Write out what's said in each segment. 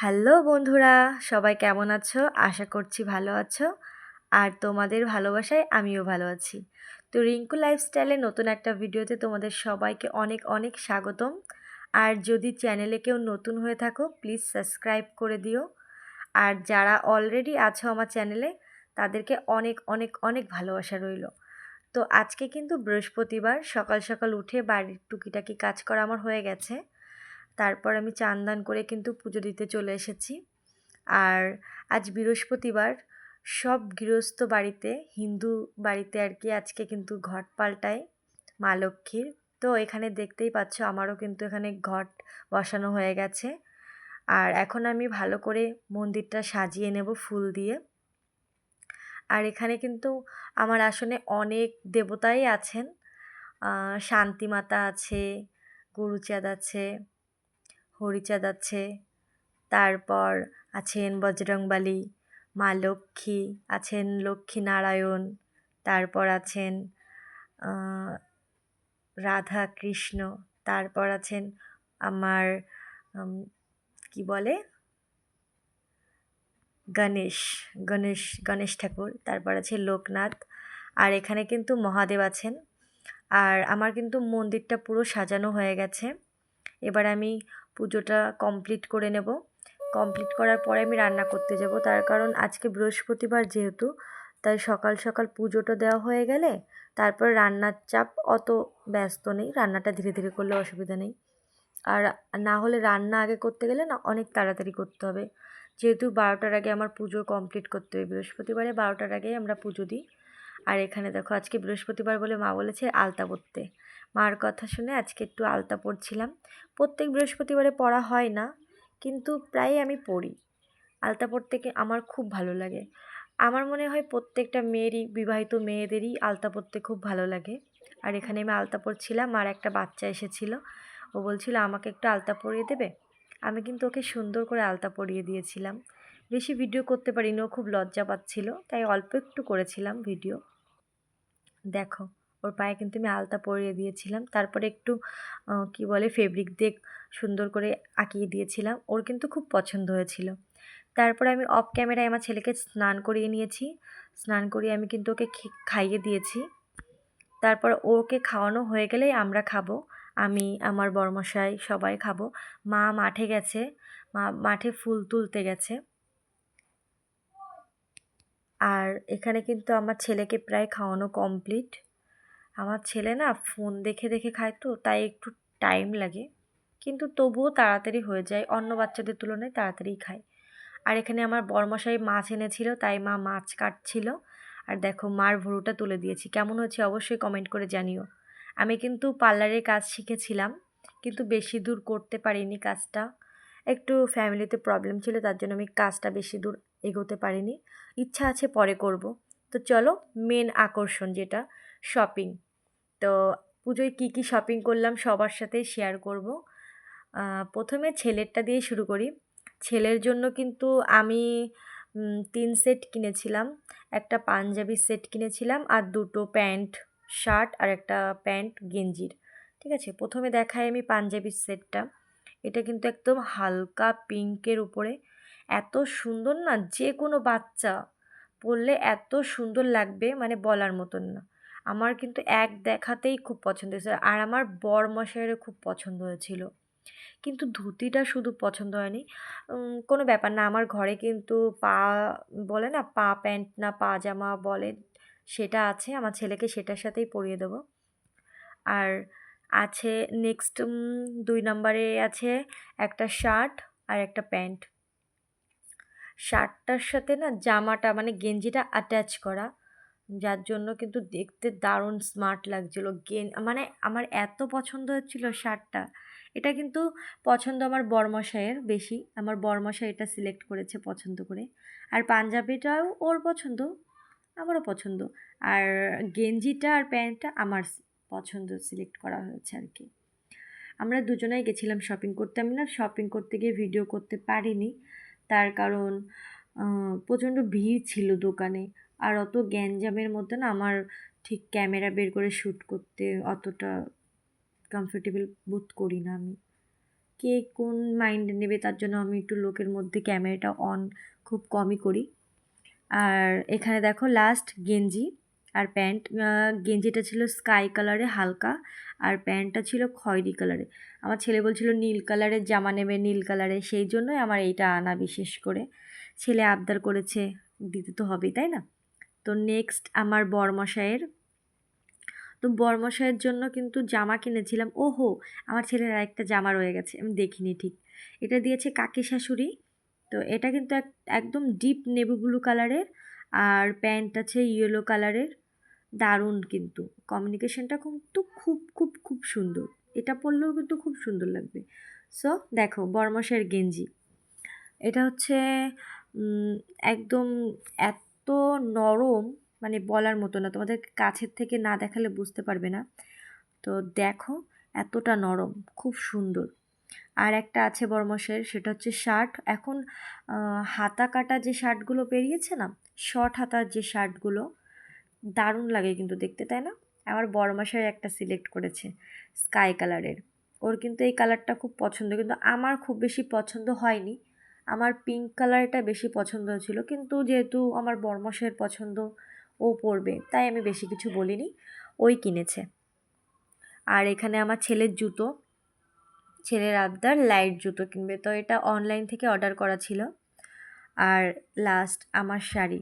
Hello বন্ধুরা, সবাই কেমন আছো? আশা করছি ভালো আছো। আর তোমাদের ভালোবাসায় আমিও ভালো আছি। তো রিঙ্কু লাইফস্টাইলে নতুন একটা ভিডিওতে তোমাদের সবাইকে অনেক অনেক স্বাগতম। আর যদি চ্যানেলে কেউ নতুন হয়ে থাকো, প্লিজ সাবস্ক্রাইব করে দিও। আর যারা অলরেডি আছো আমার চ্যানেলে, তাদেরকে অনেক অনেক অনেক ভালোবাসা রইল। তো আজকে কিন্তু বৃহস্পতিবার, সকাল সকাল উঠে বাড়ির টুকিটাকি কাজ করা আমার হয়ে গেছে। তারপর আমি চান দান করে কিন্তু পুজো দিতে চলে এসেছি। আর আজ বৃহস্পতিবার সব গৃহস্থ বাড়িতে, হিন্দু বাড়িতে আর কি আজকে কিন্তু ঘট পাল্টায় মা লক্ষ্মীর। তো এখানে দেখতেই পাচ্ছ আমারও কিন্তু এখানে ঘট বসানো হয়ে গেছে। আর এখন আমি ভালো করে মন্দিরটা সাজিয়ে নেব ফুল দিয়ে। আর এখানে কিন্তু আমার আসনে অনেক দেবতাই আছেন। শান্তিমাতা আছে, গুরুচাঁদ আছে হরিচাঁদ আছে তারপর আছেন বজরংবালী, মা লক্ষ্মী, আছেন লক্ষ্মী নারায়ণ তারপর আছেন রাধা কৃষ্ণ তারপর আছেন আমার কি বলে? গণেশ গণেশ গণেশ ঠাকুর, তারপর আছে লোকনাথ, আর এখানে কিন্তু মহাদেব আছেন। আর আমার কিন্তু মন্দিরটা পুরো সাজানো হয়ে গেছে। এবার আমি পুজোটা কমপ্লিট করে নেব। কমপ্লিট করার পরে আমি রান্না করতে যাব। তার কারণ আজকে বৃহস্পতিবার যেহেতু, তাই সকাল সকাল পুজোটা দেওয়া হয়ে গেলে তারপর রান্নার চাপ অত ব্যস্ত নেই। রান্নাটা ধীরে ধীরে করলে অসুবিধা নেই। আর না হলে রান্না আগে করতে গেলে না অনেক তাড়াতাড়ি করতে হবে। যেহেতু বারোটার আগে আমার পুজো কমপ্লিট করতে হবে। বৃহস্পতিবারে বারোটার আগেই আমরা পুজো দিই। আর এখানে দেখো, আজকে বৃহস্পতিবার বলে মা বলেছে আলতা পরতে। মার কথা শুনে আজকে একটু আলতা পড়ছিলাম প্রত্যেক বৃহস্পতিবারে পড়া হয় না, কিন্তু প্রায় আমি পড়ি আলতা পড়তে আমার খুব ভালো লাগে। আমার মনে হয় প্রত্যেকটা মেয়েরই, বিবাহিত মেয়েদেরই আলতা পড়তে খুব ভালো লাগে। আর এখানে আমি আলতা পড়ছিলাম আর একটা বাচ্চা এসেছিল। ও বলছিল, আমাকে একটু আলতা পরিয়ে দেবে? আমি কিন্তু ওকে সুন্দর করে আলতা পরিয়ে দিয়েছিলাম। বেশি ভিডিও করতে পারিনি, ও খুব লজ্জা পাচ্ছিল, তাই অল্প একটু করেছিলাম ভিডিও। দেখো, ওর পায়ে কিন্তু আমি আলতা পরিয়ে দিয়েছিলাম, তারপরে একটু কি বলে ফেব্রিক দিয়ে সুন্দর করে আঁকিয়ে দিয়েছিলাম, ওর কিন্তু খুব পছন্দ হয়েছিল। তারপরে আমি অফ ক্যামেরায় আমার ছেলেকে স্নান করিয়ে নিয়েছি, স্নান করিয়ে আমি কিন্তু ওকে খাইয়ে দিয়েছি। তারপর ওকে খাওয়ানো হয়ে গেলেই আমরা খাব, আমি, আমার বর্মশাই সবাই খাব। মা মাঠে গেছে, মা, মাঠে ফুল তুলতে গেছে। আর এখানে কিন্তু আমার ছেলেকে প্রায় খাওয়ানো কমপ্লিট। আমার ছেলে না ফোন দেখে দেখে খায় তো, তাই একটু টাইম লাগে। কিন্তু তবুও তাড়াতাড়ি হয়ে যায়, অন্য বাচ্চাদের তুলনায় তাড়াতাড়ি খায়। আর এখানে আমার বরমশাই মাছ এনেছিল, তাই মা মাছ কাটছিল। আর দেখো, মার ভুরুটা তুলে দিয়েছি। কেমন হয়েছে অবশ্যই কমেন্ট করে জানিও। আমি কিন্তু পার্লারের কাজ শিখেছিলাম, কিন্তু বেশি দূর করতে পারিনি কাজটা। একটু ফ্যামিলিতে প্রবলেম ছিল, তার জন্য আমি কাজটা বেশি দূর এগোতে পারিনি। ইচ্ছা আছে পরে করব। তো চলো মেন আকর্ষণ যেটা শপিং তো পুজোয় কী কী শপিং করলাম সবার সাথে শেয়ার করব। প্রথমে ছেলেরটা দিয়ে শুরু করি। ছেলের জন্য কিন্তু আমি তিন সেট কিনেছিলাম। একটা পাঞ্জাবি সেট কিনেছিলাম আর দুটো প্যান্ট, শার্ট আর একটা প্যান্ট গেঞ্জির। ঠিক আছে? প্রথমে দেখাই আমি পাঞ্জাবির সেটটা এটা কিন্তু একদম হালকা পিঙ্কের উপরে। এত সুন্দর না যে কোনো বাচ্চা পরলে এত সুন্দর লাগবে মানে বলার মতন না। আমার কিন্তু এক দেখাতেই খুব পছন্দ হয়েছে, আর আমার বর মশাইয়েরও খুব পছন্দ হয়েছিল। কিন্তু ধুতিটা শুধু পছন্দ হয়নি। কোনো ব্যাপার না, আমার ঘরে কিন্তু পা, বলে না, পা প্যান্ট না পা জামা বলে সেটা আছে, আমার ছেলেকে সেটার সাথেই পরিয়ে দেবো। আর আছে নেক্সট দুই নম্বরে আছে একটা শার্ট আর একটা প্যান্ট। শার্টটার সাথে না জামাটা মানে গেঞ্জিটা অ্যাটাচ করা। যার জন্য কিন্তু দেখতে দারুণ স্মার্ট লাগছিল। গেন মানে আমার এত পছন্দ হচ্ছিল শার্টটা। এটা কিন্তু পছন্দ আমার বরমশাইয়ের বেশি। আমার বরমশাই এটা সিলেক্ট করেছে পছন্দ করে। আর পাঞ্জাবিটাও ওর পছন্দ, আমারও পছন্দ। আর গেঞ্জিটা আর প্যান্টটা আমার পছন্দ সিলেক্ট করা হয়েছে আর কি। আমরা দুজনেই গেছিলাম শপিং করতে। আমি না শপিং করতে গিয়ে ভিডিও করতে পারিনি। তার কারণ প্রচণ্ড ভিড় ছিল দোকানে। আর অত গ্যাঞ্জামের মধ্যে না আমার ঠিক ক্যামেরা বের করে শ্যুট করতে অতটা কমফোর্টেবল বোধ করি না আমি। কে কোন মাইন্ড নেবে তার জন্য আমি একটু লোকের মধ্যে ক্যামেরাটা অন খুব কমই করি। আর এখানে দেখো লাস্ট গেঞ্জি। আর প্যান্ট গেঞ্জিটা ছিল স্কাই কালারে হালকা আর প্যান্টটা ছিল খয়েরি কালারে। আমার ছেলে বলছিল নীল কালারের জামা নেবে নীল কালারে, সেই জন্যই আমার এইটা আনা বিশেষ করে। ছেলে আবদার করেছে, দিতে তো হবেই, তাই না? তো নেক্সট আমার বরমশাইয়ের, তো বরমশাইয়ের জন্য কিন্তু জামা কিনেছিলাম। ওহো, আমার ছেলের আরেকটা জামা রয়ে গেছে, আমি দেখিনি ঠিক। এটা দিয়েছে কাকি শাশুড়ি, তো এটা কিন্তু এক, একদম ডিপ নেভি ব্লু কালারের আর প্যান্ট আছে ইয়েলো কালারের। দারুণ কিন্তু। কমিউনিকেশনটা কিন্তু খুব খুব খুব সুন্দর। এটা পরলেও কিন্তু খুব সুন্দর লাগবে। সো দেখো বরমশের গেঞ্জি। এটা হচ্ছে একদম এত নরম মানে বলার মতো না। তোমাদের কাছের থেকে না দেখালে বুঝতে পারবে না। তো দেখো, এতটা নরম, খুব সুন্দর। আর একটা আছে বর্মশের সেটা হচ্ছে শার্ট। এখন হাতা কাটা যে শার্টগুলো বেরিয়েছে না, শর্ট হাতার যে শার্টগুলো দারুণ লাগে কিন্তু দেখতে, তাই না? আমার বড়মাশাই একটা সিলেক্ট করেছে স্কাই কালারের ওর কিন্তু এই কালারটা খুব পছন্দ, কিন্তু আমার খুব বেশি পছন্দ হয়নি। আমার পিঙ্ক কালারটা বেশি পছন্দ ছিল, কিন্তু যেহেতু আমার বর্মশের পছন্দ, ও পরবে, তাই আমি বেশি কিছু বলিনি। ওই কিনেছে। আর এখানে আমার ছেলের জুতো, ছেলের আবদার লাইট জুতো কিনবে। তো এটা অনলাইন থেকে অর্ডার করা ছিল। আর লাস্ট আমার শাড়ি।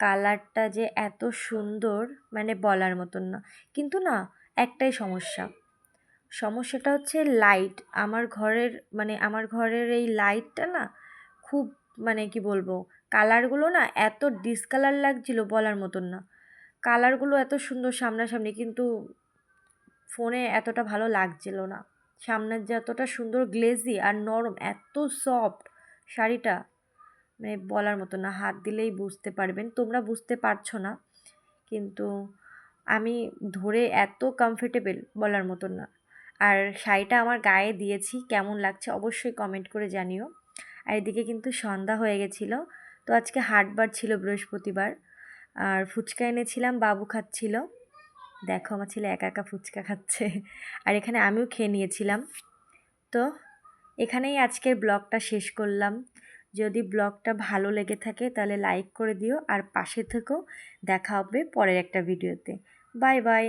কালারটা যে এত সুন্দর মানে বলার মতন না। কিন্তু না, একটাই সমস্যা। সমস্যাটা হচ্ছে লাইট আমার ঘরের মানে আমার ঘরের এই লাইটটা না খুব মানে কি বলব কালারগুলো না এত ডিসকালার লাগছিল বলার মতন না। কালারগুলো এত সুন্দর সামনাসামনি, কিন্তু ফোনে এতটা ভালো লাগছিল না। সামনের যে এতটা সুন্দর গ্লেজি আর নরম, এত সফট শাড়িটা। মানে বলার মতো না, হাত দিলেই বুঝতে পারবেন। তোমরা বুঝতে পারছ না, কিন্তু আমি ধরে এত কমফর্টেবল বলার মতন না। আর শাড়িটা আমার গায়ে দিয়েছি, কেমন লাগছে অবশ্যই কমেন্ট করে জানিও। আর এদিকে কিন্তু সন্ধ্যা হয়ে গেছিল, তো আজকে হাটবার ছিল বৃহস্পতিবার। আর ফুচকা এনেছিলাম, বাবু খাচ্ছিল। দেখো আমার ছেলে একা একা ফুচকা খাচ্ছে। আর এখানে আমিও খেয়ে নিয়েছিলাম। তো এখানেই আজকের ব্লগটা শেষ করলাম। যদি ব্লগটা ভালো লেগে থাকে তাহলে লাইক করে দিও আর পাশে থেকেও দেখা হবে পরের একটা ভিডিওতে। Bye bye.